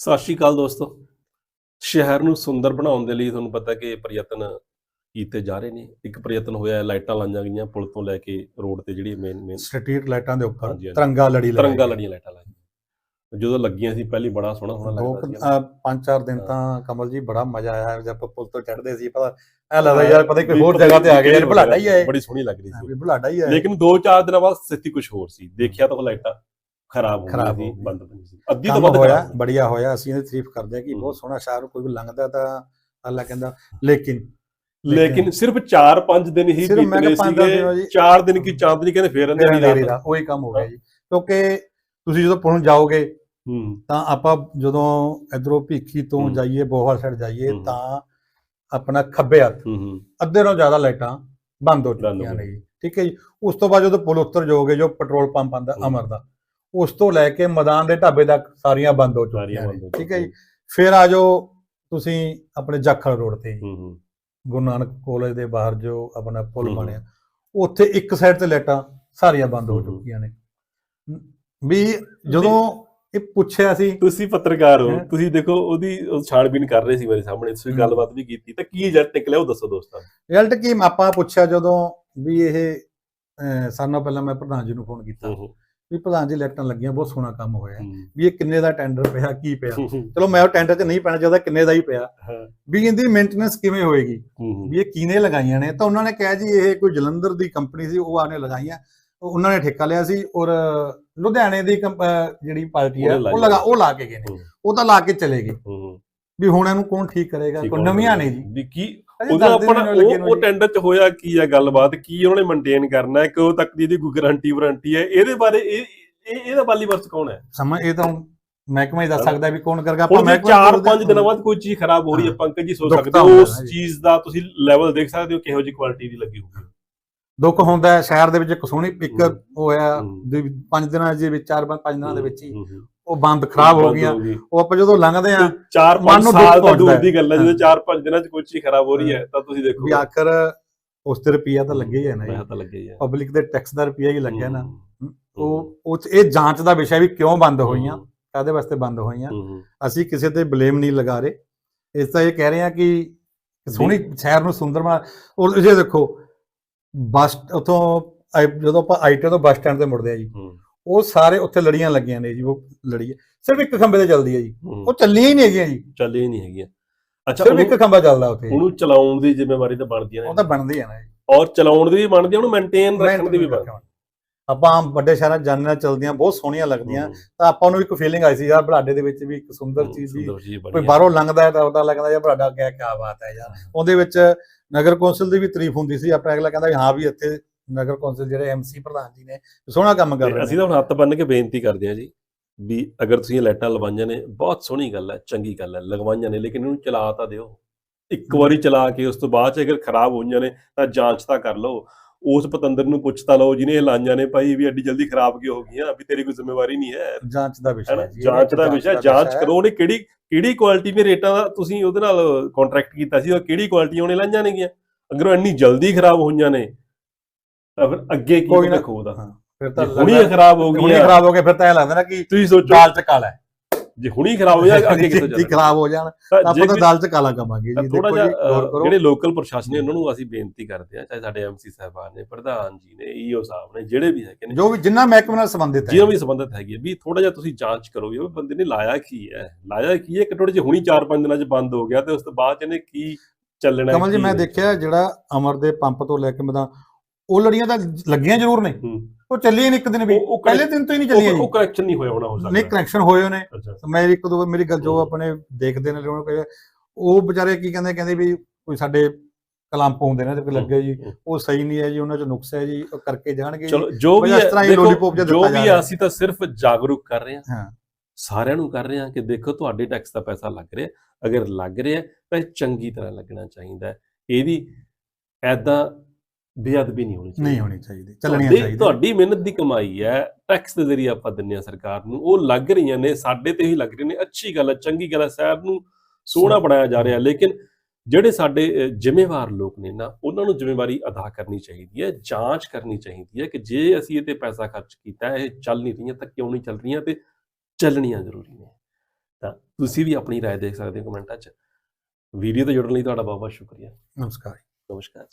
ਸਤਿ ਸ਼੍ਰੀ ਅਕਾਲ ਦੋਸਤੋ। ਸ਼ਹਿਰ ਨੂੰ ਸੁੰਦਰ ਬਣਾਉਣ ਦੇ ਲਈ ਤੁਹਾਨੂੰ ਪਤਾ ਕਿ ਪ੍ਰਯਤਨ ਕੀਤੇ ਜਾ ਰਹੇ ਨੇ। ਇੱਕ ਪ੍ਰਯਤਨ ਹੋਇਆ ਹੈ, ਲਾਈਟਾਂ ਲਾਈਆਂ ਗਈਆਂ ਪੁਲ ਤੋਂ ਲੈ ਕੇ ਰੋਡ ਤੇ ਜਿਹੜੀ ਮੇਨ ਮੇਨ ਸਟਰੀਟ ਲਾਈਟਾਂ ਦੇ ਉੱਪਰ। ਤਿਰੰਗਾ ਲੜੀ ਲਗਾਈ ਤਿਰੰਗਾ। ਲੜੀਆਂ ਲਾਈਟਾਂ ਲਾਈਆਂ। ਜਦੋਂ ਲੱਗੀਆਂ ਸੀ ਪਹਿਲੀ ਬੜਾ ਸੋਹਣਾ ਸੋਹਣਾ ਲੱਗਦਾ ਸੀ। ਪੰਜ ਚਾਰ ਦਿਨ ਤਾਂ ਕਮਲ ਜੀ ਬੜਾ ਮਜ਼ਾ ਆਇਆ ਜਦ ਆਪਾਂ ਪੁਲ ਤੋਂ ਚੜ੍ਹਦੇ ਸੀ ਪਤਾ ਐ ਲੱਗਦਾ ਯਾਰ ਪਤਾ ਕੋਈ ਹੋਰ ਜਗ੍ਹਾ ਤੇ ਆ ਗਏ ਯਾਰ ਭਲਾਡਾ ਹੀ ਹੈ। ਬੜੀ ਸੋਹਣੀ ਲੱਗ ਰਹੀ ਸੀ। ਭਲਾਡਾ ਹੀ ਹੈ। ਲੇਕਿਨ 2-4 ਦਿਨਾਂ ਬਾਅਦ ਸਥਿਤੀ ਕੁਝ ਹੋਰ ਸੀ। ਦੇਖਿਆ ਤਾਂ ਉਹ ਲਾਈਟਾਂ। ਖਰਾਬ ਹੋ ਗਈ ਹੋ ਸੀ ਗਈ। ਬੰਦ ਪਈ ਸੀ ਅੱਧੀ ਤੋਂ ਵੱਧ ਹੋਇਆ ਹੋ ਗਈ। ਬੜੀਆ ਹੋਇਆ ਅਸੀਂ ਇਹਦੀ ਤਾਰੀਫ ਕਰਦੇ ਹਾਂ ਕਿ ਹੂੰ। ਬਹੁਤ ਸੋਹਣਾ ਸ਼ਹਿਰ ਕੋਈ ਵੀ ਲੰਘਦਾ ਤਾਂ ਅੱਲਾ ਕਹਿੰਦਾ ਲੇਕਿਨ ਲੇਕਿਨ ਸਿਰਫ 4-5 ਦਿਨ ਹੀ ਬੀਤਨੇ ਸੀਗੇ ਜੀ। 4 ਦਿਨ ਕੀ ਚਾਂਦਨੀ ਕਹਿੰਦੇ ਫੇਰ ਨੇਰੀ ਦਾ ਉਹੀ ਕੰਮ ਹੋ ਗਿਆ ਜੀ ਕਿਉਂਕਿ ਤੁਸੀਂ ਜਦੋਂ ਨੂੰ ਜਾਓਗੇ ਹੂੰ ਤਾਂ ਆਪਾਂ ਜਦੋਂ ਇਧਰੋਂ ਭੀਖੀ ਤੋਂ ਹੂੰ। ਜਾਈਏ ਬੋਹਰ ਸਾਈਡ ਜਾਈਏ ਹੂੰ। ਤਾਂ ਆਪਣਾ ਖੱਬੇ ਹੱਥ ਹੂੰ ਹੂੰ ਅੱਧੇ ਨਾਲੋਂ ਜ਼ਿਆਦਾ ਲਾਈਟਾਂ ਬੰਦ ਹੋ ਹੋ ਚੁੱਕੀਆਂ ਨੇ ਠੀਕ ਹੈ ਜੀ ਉਸ ਤੋਂ ਬਾਅਦ ਜਦੋਂ ਪੁਲ ਉੱਤਰ ਜਾਓਗੇ ਜੋ ਪੈਟਰੋਲ ਪੰਪ ਆਂਦਾ ਹੂੰ। ਅਮਰ ਦਾ ਉਸ ਤੋਂ ਲੈ ਕੇ ਮੈਦਾਨ ਦੇ ਢਾਬੇ ਤੱਕ ਸਾਰੀਆਂ ਬੰਦ ਹੋ ਚੁੱਕੀਆਂ ਨੇ ਠੀਕ ਹੈ ਜੀ। ਫਿਰ ਆ ਜਾਓ ਤੁਸੀਂ ਆਪਣੇ ਜਾਖਲ ਰੋਡ ਤੇ ਜੀ, ਹੂੰ ਹੂੰ ਗੁਰੂ ਨਾਨਕ ਕਾਲਜ ਦੇ ਬਾਹਰ ਜੋ ਆਪਣਾ ਪੁਲ। ਬਣਿਆ ਉੱਥੇ ਇੱਕ ਸਾਈਡ ਤੇ ਲਾਈਟਾਂ ਸਾਰੀਆਂ ਬੰਦ ਹੋ। ਚੁੱਕੀਆਂ ਨੇ ਵੀ ਜਦੋਂ ਇਹ ਪੁੱਛਿਆ ਸੀ ਤੁਸੀਂ ਪੱਤਰਕਾਰ ਹੋ? ਤੁਸੀਂ ਦੇਖੋ ਉਹਦੀ ਉਹ ਛਾਣਬੀਨ ਕਰ ਰਹੇ ਸੀ ਮੇਰੇ ਸਾਹਮਣੇ ਤੁਸੀਂ। ਗੱਲਬਾਤ ਵੀ ਕੀਤੀ ਤਾਂ ਕੀ ਰਿਜ਼ਲਟ ਨਿਕਲਿਆ ਉਹ ਦੱਸੋ ਦੋਸਤਾਂ। ਰਿਜ਼ਲਟ ਕੀ ਆਪਾਂ ਪੁੱਛਿਆ ਜਦੋਂ ਵੀ ਇਹ ਨਾਲੋਂ ਪਹਿਲਾਂ ਮੈਂ ਪ੍ਰਧਾਨ ਜੀ ਨੂੰ ਫੋਨ ਕੀਤਾ ਵੀ ਪ੍ਰਧਾਨ ਜੀ ਲਾਈਟਾਂ ਲੱਗੀਆਂ ਬਹੁਤ ਸੋਹਣਾ ਕੰਮ ਹੋਇਆ। ਵੀ ਇਹ ਕਿੰਨੇ ਦਾ ਟੈਂਡਰ ਪਿਆ ਕੀ ਪਿਆ? ਚਲੋ ਮੈਂ ਉਹ ਟੈਂਡਰ 'ਚ ਨਹੀਂ ਪੈਣਾ ਚਾਹਦਾ ਕਿੰਨੇ ਦਾ ਹੀ ਪਿਆ। ਵੀ ਇਹਦੀ ਮੇਨਟੇਨੈਂਸ ਕਿਵੇਂ ਹੋਏਗੀ? ਵੀ ਇਹ ਕਿਹਨੇ ਲਗਾਈਆਂ ਨੇ? ਤਾਂ ਉਹਨਾਂ ਨੇ ਕਿਹਾ ਜੀ ਇਹ ਕੋਈ ਜਲੰਧਰ ਦੀ ਕੰਪਨੀ ਸੀ ਉਹ ਆਨੇ ਲਗਾਈਆਂ। ਉਹ ਉਹਨਾਂ ਨੇ ਠੇਕਾ ਲਿਆ ਸੀ ਔਰ ਲੁਧਿਆਣੇ ਦੀ ਜਿਹੜੀ ਪਾਰਟੀ ਹੈ। ਉਹ ਲਗਾ ਉਹ ਲਾ ਕੇ ਗਏ ਨੇ। ਉਹ ਤਾਂ ਲਾ ਕੇ ਚਲੇ ਗਏ। ਵੀ ਹੁਣ ਇਹਨੂੰ ਕੌਣ ਠੀਕ ਕਰੇਗਾ? ਕੋਈ ਨਵੀਆਂ। ਨੇ ਜੀ। ਵੀ ਕੀ ਉਹਦਾ ਆਪਣਾ ਉਹ ਨੂੰ ਜੀ। ਟੈਂਡਰ ਚ ਹੋਇਆ ਕੀ ਹੈ ਗੱਲਬਾਤ ਕੀ ਉਹਨੇ ਮੇਨਟੇਨ ਕਰਨਾ ਹੈ ਕਦੋਂ ਤੱਕ ਦੀ ਇਹਦੀ ਕੋਈ ਗਾਰੰਟੀ ਵਾਰੰਟੀ ਹੈ ਇਹਦੇ ਬਾਰੇ ਇਹ ਇਹ- ਇਹਦਾ ਬਾਲੀ ਵਰਸ ਕੌਣ ਹੈ ਸਮਾਂ ਇਹ ਤਾਂ ਮਹਿਕਮਾ ਹੀ ਦੱਸ। ਸਕਦਾ ਵੀ ਕੌਣ ਕਰੇਗਾ ਜੇ ਮਹਿਕਮਾ 4-5 ਦੇ- ਦਿਨਾਂ ਬਾਅਦ ਕੋਈ ਚੀਜ਼ ਖਰਾਬ ਹੋ ਰਹੀ ਹੈ। ਪੰਕਜ ਜੀ ਸੋਚ ਸਕਦੇ ਹੋ ਉਸ ਨਾ ਜੀ। ਚੀਜ਼ ਦਾ ਤੁਸੀਂ ਲੈਵਲ ਦੇਖ ਸਕਦੇ ਹੋ ਕਿਹੋ ਜਿਹੀ ਕੁਆਲਿਟੀ ਦੀ ਲੱਗੀ ਹੋਊਗੀ ਦੁੱਖ ਹੁੰਦਾ ਹੈ ਸ਼ਹਿਰ ਦੇ ਵਿੱਚ ਇੱਕ ਸੋਹਣੀ ਇੱਕ। ਹੋਇਆ ਹੂੰ। ਪੰਜ ਦਿਨਾਂ ਦੇ ਵਿੱਚ ਚਾਰ ਪੰਜ ਦਿਨਾਂ ਦੇ ਵਿੱਚ ਹੂੰ। ਉਹ ਬੰਦ ਖਰਾਬ ਹੋ ਗਈਆਂ। ਗਈ। ਉਹ ਆਪਾਂ ਜਦੋਂ ਲੰਘਦੇ ਆ ਚਾਰ ਪੰਜ ਸਾਲ ਤੋਂ ਦੂਰ ਦੀ ਗੱਲ ਹੈ। ਜਦੋਂ ਚਾਰ ਪੰਜ ਦਿਨਾਂ ਚ ਕੋਈ ਚੀਜ਼ ਖਰਾਬ ਹੋ ਰਹੀ ਹੈ ਤਾਂ ਤੁਸੀਂ ਦੇਖੋ। ਵੀ ਆਖਰ ਉਸ ਤੇ ਰੁਪਈਆ ਤਾਂ ਲੱਗਿਆ ਹੀ ਹੈ ਨਾ ਮੈਂ ਤਾਂ ਲੱਗਿਆ ਹੀ ਹੈ। ਪਬਲਿਕ ਦੇ ਟੈਕਸ ਦਾ ਰੁਪਈਆ ਹੀ ਲੱਗਿਆ ਨਾ। ਉਹ ਉਹ ਇਹ ਜਾਂਚ ਦਾ ਵਿਸ਼ਾ ਵੀ ਕਿਉਂ ਬੰਦ ਹੋਈਆਂ? ਕਾਦੇ ਵਾਸਤੇ ਬੰਦ ਹੋਈਆਂ। ਅਸੀਂ ਕਿਸੇ ਤੇ ਬਲੇਮ ਨਹੀਂ ਲਗਾ ਰਹੇ। ਇਸ ਤਾਂ ਇਹ ਕਹਿ ਰਹੇ ਹਾਂ ਕਿ ਸੋਹਣੀ ਸ਼ਹਿਰ ਨੂੰ ਸੁੰਦਰ ਬਣਾ ਔਰ ਇਹ ਦੇਖੋ ਬੱਸ ਉਥੋਂ ਜਦੋਂ ਆਪਾਂ ਆਈਟੀ ਤੋਂ ਬੱਸ ਸਟੈਂਡ ਤੇ ਮੁੜਦੇ ਆ ਜੀ। ਉਹ ਸਾਰੇ ਉੱਥੇ ਲੜੀਆਂ ਲੱਗੀਆਂ ਨੇ ਜੀ ਉਹ ਲੜੀ ਹੈ। ਸਿਰਫ ਇੱਕ ਖੰਭੇ ਤੇ ਚੱਲਦੀ ਹੈ ਜੀ। ਹੂੰ। ਉਹ ਚੱਲੀਆਂ ਹੀ ਨਹੀਂ ਹੈਗੀਆਂ ਜੀ। ਚੱਲ ਹੀ ਨਹੀਂ ਹੈਗੀਆਂ। ਅੱਛਾ ਸਿਰਫ ਇੱਕ ਖੰਭਾ ਚੱਲਦਾ ਉੱਥੇ। ਉਹਨੂੰ ਚਲਾਉਣ ਦੀ ਜ਼ਿੰਮੇਵਾਰੀ ਤਾਂ ਬਣਦੀਆਂ ਉਹ ਨੇ ਤਾਂ ਬਣਦੀ ਹੈ ਨਾ ਜੀ। ਔਰ ਚਲਾਉਣ ਦੀ ਵੀ ਬਣਦੀ ਹੈ ਉਹਨੂੰ ਮੇਨਟੇਨ ਰੱਖਣ ਦੀ ਵੀ ਬਣਦੀ। ਆਪਾਂ ਆਮ ਵੱਡੇ ਸ਼ਹਿਰਾਂ ਨਾਲ ਚਲਦੀਆਂ ਬਹੁਤ ਸੋਹਣੀਆਂ ਲੱਗਦੀਆਂ। ਤਾਂ ਆਪਾਂ ਨੂੰ ਵੀ ਇੱਕ ਫੀਲਿੰਗ ਆਈ ਸੀ ਯਾਰ ਬਲਾਡੇ ਦੇ ਵਿੱਚ ਵੀ ਇੱਕ ਸੁੰਦਰ ਚੀਜ਼ ਦੀ ਕੋਈ ਬਾਹਰੋਂ ਲੰਘਦਾ ਹੈ ਤਾਂ ਉਹਦਾ ਲੱਗਦਾ ਯਾਰ ਬਲਾਡਾ ਕਿਆ ਕਿਆ ਬਾਤ ਹੈ ਯਾਰ। ਉਹਦੇ ਵਿੱਚ ਨਗਰ ਕੌਂਸਲ ਦੀ ਵੀ ਤਾਰੀਫ ਹੁੰਦੀ ਸੀ ਆਪਣਾ ਅਗਲਾ ਕਹਿੰਦਾ ਹਾਂ ਵੀ ਇੱਥੇ ਨਗਰ ਕੌਂਸਲ ਜਿਹੜੇ ਐਮਸੀ ਪ੍ਰਧਾਨ ਜੀ ਨੇ ਸੋਹਣਾ ਕੰਮ ਕਰ ਰਹੇ ਅਸੀਂ ਤਾਂ ਹੁਣ ਹੱਥ ਬੰਨ ਕੇ ਬੇਨਤੀ ਕਰਦੇ ਹਾਂ ਜੀ ਵੀ ਅਗਰ ਤੁਸੀਂ ਇਹ ਲਾਈਟਾਂ ਲਵਾਈਆਂ ਨੇ ਬਹੁਤ ਸੋਹਣੀ ਗੱਲ ਹੈ ਚੰਗੀ ਗੱਲ ਹੈ ਲਗਵਾਈਆਂ ਨੇ ਲੇਕਿਨ ਇਹਨੂੰ ਚਲਾ ਤਾਂ ਦਿਓ। ਇੱਕ ਵਾਰੀ ਚਲਾ ਕੇ ਉਸ ਤੋਂ ਬਾਅਦ ਚ ਅਗਰ ਖਰਾਬ ਹੋਈਆਂ ਨੇ ਤਾਂ ਜਾਂਚ ਤਾਂ ਕਰ ਲਓ। ਉਸ ਪਤੰਦਰ ਨੂੰ ਪੁੱਛ ਤਾਂ ਲਓ ਜਿਹਨੇ ਇਹ ਲਾਈਆਂ ਨੇ ਭਾਈ ਵੀ ਐਡੀ ਜਲਦੀ ਖਰਾਬ ਕਿਉਂ ਹੋ ਗਈਆਂ? ਵੀ ਤੇਰੀ ਕੋਈ ਜ਼ਿੰਮੇਵਾਰੀ ਨਹੀਂ ਹੈ। ਜਾਂਚ ਦਾ ਵਿਸ਼ਾ ਹੈ ਜੀ ਜਾਂਚ ਦਾ ਵਿਸ਼ਾ ਜਾਂਚ ਕਰੋ ਉਹਨੇ ਕਿਹੜੀ ਕਿਹੜੀ ਕੁਆਲਿਟੀ ਦੇ ਰੇਟਾਂ ਦਾ ਤੁਸੀਂ ਉਹਦੇ ਨਾਲ ਕੰਟਰੈਕਟ ਕੀਤਾ ਸੀ ਉਹ ਕਿਹੜੀ ਕੁਆਲਿਟੀ ਉਹਨੇ ਲਾਈਆਂ ਨੇਗੀਆਂ? ਅਗਰ ਉਹ ਇੰਨੀ ਜਲਦੀ ਖਰਾਬ ਹੋਈਆਂ ਨੇ ਤਾਂ ਫਿਰ ਅੱਗੇ ਕੀ ਕੋਈ ਨਾ- ਹਾਂ, ਫਿਰ ਤਾਂ ਹੁਣੀ ਖਰਾਬ ਹੋ ਹੁਣੀ ਗਈਆਂ ਖਰਾਬ ਹੋ ਗਏ ਫਿਰ ਤਾਂ ਇਹ ਲੱਗਦਾ ਨਾ ਕਿ ਤੁਸੀਂ ਸੋਚੋ। ਦਾਲ ਚ ਕਾਲਾ ਜੇ ਹੁਣੀ ਖਰਾਬ ਹੋ ਜਾ ਅੱਗੇ ਕਿੱਥੋਂ ਜਾਣਾ ਖਰਾਬ ਹੋ ਜਾਣ ਤਾਂ ਤਾਂ ਆਪਾਂ ਤਾਂ ਦਾਲ ਚ ਕਾਲਾ ਕਮਾਂਗੇ ਜੀ ਥੋੜਾ ਜਿਹਾ ਜਿਹੜੇ ਲੋਕਲ ਪ੍ਰਸ਼ਾਸਨ ਨੇ ਉਹਨਾਂ ਨੂੰ ਅਸੀਂ ਬੇਨਤੀ ਕਰਦੇ ਹਾਂ ਚਾਹੇ ਸਾਡੇ ਐਮਸੀ ਸਾਹਿਬਾਨ ਨੇ ਪ੍ਰਧਾਨ ਜੀ ਨੇ ਈਓ ਸਾਹਿਬ ਨੇ ਜਿਹੜੇ ਵੀ ਹੈਗੇ ਨੇ। ਜੋ ਵੀ ਜਿੰਨਾ ਮਹਿਕਮੇ ਨਾਲ ਸੰਬੰਧਿਤ ਹੈ। ਜਿਹਨਾਂ ਵੀ ਸੰਬੰਧਿਤ ਹੈਗੀ ਵੀ ਥੋੜਾ ਜਿਹਾ ਤੁਸੀਂ ਜਾਂਚ ਕਰੋ ਵੀ ਉਹ ਬੰਦੇ ਨੇ ਲਾਇਆ ਕੀ ਹੈ। ਲਾਇਆ ਕੀ ਹੈ ਕਿ ਥੋੜੇ ਜਿਹੇ ਹੁਣੀ 4-5 ਦਿਨਾਂ 'ਚ ਬੰਦ ਹੋ ਗਿਆ ਤੇ ਉਸ ਤੋਂ ਬਾਅਦ 'ਚ ਇਹਨੇ ਕੀ ਚੱਲਣਾ ਕਮਲ ਜੀ ਮੈਂ। ਦੇਖਿਆ ਜਿਹੜਾ ਅਮਰ ਦੇ ਪੰਪ ਤੋਂ ਲੈ ਕੇ ਮਦਾਂ ਉਹ ਲੜੀਆਂ ਤਾਂ ਲੱਗੀਆਂ ਜ਼ਰੂਰ ਨੇ। ਉਹ ਚੱਲੀਆਂ ਨਹੀਂ ਇੱਕ ਦਿਨ ਵੀ। ਪਹਿਲੇ ਦਿਨ ਤੋਂ ਹੀ ਨਹੀਂ ਚੱਲੀਆਂ ਉਹ- ਕਨੈਕਸ਼ਨ ਨਹੀਂ ਹੋਇਆ ਹੋਣਾ ਹੋ ਸਕਦਾ। ਨਹੀਂ ਕਨੈਕਸ਼ਨ ਹੋਏ ਹੋਣੇ। ਅੱਛਾ। ਮੈਂ ਇੱਕ ਦੋ ਮੇਰੀ ਗੱਲ ਜੋ। ਆਪਣੇ ਦੇਖਦੇ ਨੇ ਲੋਕ ਉਹ ਵਿਚਾਰੇ ਕੀ ਕਹਿੰਦੇ ਕਹਿੰਦੇ ਵੀ ਕੋਈ ਸਾਡੇ ਕਲੰਪ ਹੁੰਦੇ ਨੇ ਤੇ ਲੱਗੇ ਜੀ। ਉਹ ਸਹੀ ਨਹੀਂ ਹੈ ਜੀ ਉਹਨਾਂ ਚ ਨੁਕਸ ਹੈ ਜੀ ਉਹ ਕਰਕੇ ਜਾਣਗੇ ਜੀ। ਚਲੋ ਜੋ ਵੀ ਦੇਖੋ, ਜੋ ਵੀ। ਅਸੀਂ ਤਾਂ ਸਿਰਫ ਜਾਗਰੂਕ ਕਰ ਰਹੇ ਹਾਂ। ਸਾਰਿਆਂ ਨੂੰ ਕਰ ਰਹੇ ਹਾਂ ਕਿ ਦੇਖੋ ਤੁਹਾਡੇ ਟੈਕਸ ਦਾ ਪੈਸਾ ਲੱਗ ਰਿਹਾ। ਅਗਰ ਲੱਗ ਰਿਹਾ ਤਾਂ ਚੰਗੀ ਤਰ੍ਹਾਂ ਲੱਗਣਾ ਚਾਹੀਦਾ ਇਹਦੀ ਐਦਾਂ ਬੇਅਦਬੀ ਨਹੀਂ ਹੋਣੀ ਚਾਹੀਦੀ ਨਹੀਂ ਹੋਣੀ ਚਾਹੀਦੀ ਚੱਲਣੀ ਤੁਹਾਡੀ- ਚਾਹੀਦੀ ਤੁਹਾਡੀ ਮਿਹਨਤ ਦੀ ਕਮਾਈ ਹੈ ਟੈਕਸ ਦੇ ਜ਼ਰੀਏ ਆਪਾਂ ਦਿੰਨੇ ਆ ਸਰਕਾਰ ਨੂੰ ਉਹ ਲੱਗ ਰਹੀਆਂ ਨੇ ਸਾਡੇ ਤੇ ਹੀ ਲੱਗ ਰਹੀਆਂ ਨੇ ਅੱਛੀ ਗੱਲ ਹੈ ਚੰਗੀ ਗੱਲ ਹੈ ਸ਼ਹਿਰ ਨੂੰ ਸੋਹਣਾ ਬਣਾਇਆ ਜਾ ਰਿਹਾ ਲੇਕਿਨ ਜਿਹੜੇ ਸਾਡੇ ਅ, ਜ਼ਿੰਮੇਵਾਰ ਲੋਕ ਨੇ ਨਾ ਉਹਨਾਂ ਨੂੰ ਜ਼ਿੰਮੇਵਾਰੀ ਅਦਾ ਕਰਨੀ ਚਾਹੀਦੀ ਹੈ ਜਾਂਚ ਕਰਨੀ ਚਾਹੀਦੀ ਹੈ ਕਿ ਜੇ ਅਸੀਂ ਇਹ ਤੇ ਪੈਸਾ ਖਰਚ ਕੀਤਾ ਹੈ, ਇਹ ਚੱਲ ਨਹੀਂ ਰਹੀਆਂ ਤਾਂ ਕਿਉਂ ਨਹੀਂ ਚੱਲ ਰਹੀਆਂ ਤੇ ਚੱਲਣੀਆਂ ਜ਼ਰੂਰੀ ਨੇ ਤਾਂ ਤੁਸੀਂ ਵੀ ਆਪਣੀ رائے ਦੇ ਸਕਦੇ ਹੋ ਕਮੈਂਟਾਂ 'ਚ ਵੀਡੀਓ ਤੇ ਜੁੜਨ ਲਈ ਤੁਹਾਡਾ ਬਹੁਤ ਬਹੁਤ ਸ਼ੁਕਰੀਆ ਨਮਸਕਾਰ ਨਮਸਕਾਰ